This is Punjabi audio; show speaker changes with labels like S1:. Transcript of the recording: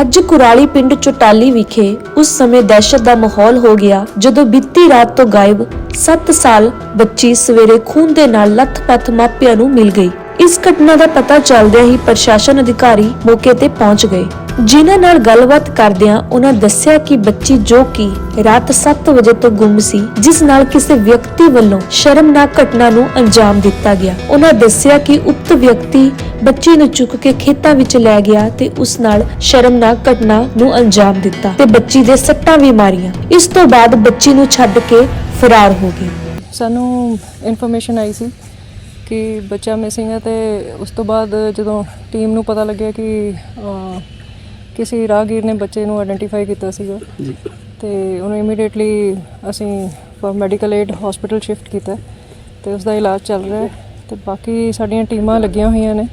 S1: ਅੱਜ ਕੁਰਾਲੀ ਪਿੰਡ ਚੋਟਾਲੀ ਵਿਖੇ ਉਸ ਸਮੇਂ ਦਹਿਸ਼ਤ ਦਾ ਮਾਹੌਲ ਹੋ ਗਿਆ ਜਦੋਂ ਬੀਤੀ ਰਾਤ ਤੋਂ ਗਾਇਬ 7 ਸਾਲ ਬੱਚੀ ਸਵੇਰੇ ਖੂਨ ਦੇ ਨਾਲ ਲੱਥ-ਪੱਥ ਮਾਪਿਆਂ ਨੂੰ ਮਿਲ ਗਈ। ਇਸ ਘਟਨਾ ਦਾ ਪਤਾ ਚੱਲਦਿਆਂ ਹੀ ਪ੍ਰਸ਼ਾਸਨ ਅਧਿਕਾਰੀ ਮੌਕੇ ਤੇ ਪਹੁੰਚ ਗਏ। ਜਿਨ੍ਹਾਂ ਨਾਲ ਗੱਲਬਾਤ ਕਰਦਿਆਂ ਉਹਨਾਂ ਦੱਸਿਆ ਕਿ ਬੱਚੀ ਜੋ ਕਿ ਰਾਤ 7 ਵਜੇ ਤੋਂ ਗੁੰਮ ਸੀ, ਜਿਸ ਨਾਲ ਕਿਸੇ ਵਿਅਕਤੀ ਵੱਲੋਂ ਸ਼ਰਮਨਾਕ ਘਟਨਾ ਨੂੰ ਅੰਜਾਮ ਦਿੱਤਾ ਗਿਆ। ਉਹਨਾਂ ਦੱਸਿਆ ਕਿ ਉਕਤ ਵਿਅਕਤੀ ਬੱਚੀ ਨੂੰ ਚੁੱਕ ਕੇ ਖੇਤਾਂ ਵਿੱਚ ਲੈ ਗਿਆ ਤੇ ਉਸ ਨਾਲ ਸ਼ਰਮਨਾਕ ਘਟਨਾ ਨੂੰ ਅੰਜਾਮ ਦਿੱਤਾ ਤੇ ਬੱਚੀ ਦੇ ਸੱਟਾਂ ਵੀ ਮਾਰੀਆਂ। ਇਸ ਤੋਂ ਬਾਅਦ ਬੱਚੀ ਨੂੰ ਛੱਡ ਕੇ ਫਰਾਰ ਹੋ ਗਏ
S2: ਸਾਨੂੰ ਇਨਫੋਰਮੇਸ਼ਨ ਆਈ ਸੀ ਕਿ ਬੱਚਾ ਮਿਸਿੰਗ ਹੈ ਤੇ ਉਸ ਤੋਂ ਬਾਅਦ ਜਦੋਂ ਟੀਮ ਨੂੰ ਪਤਾ ਲੱਗਿਆ ਕਿ ਅਹ, ਕਿਸੇ ਰਾਹਗੀਰ ਨੇ ਬੱਚੇ ਨੂੰ ਆਇਡੈਂਟੀਫਾਈ ਕੀਤਾ ਸੀਗਾ ਤੇ ਉਹਨੂੰ ਇਮੀਡੀਏਟਲੀ ਅਸੀਂ for medical aid hospital shift ਕੀਤਾ ਤੇ ਉਸ ਦਾ ਇਲਾਜ ਚੱਲ ਰਿਹਾ ਹੈ ਤੇ ਬਾਕੀ ਸਾਡੀਆਂ ਟੀਮਾਂ ਲੱਗੀਆਂ ਹੋਈਆਂ ਨੇ।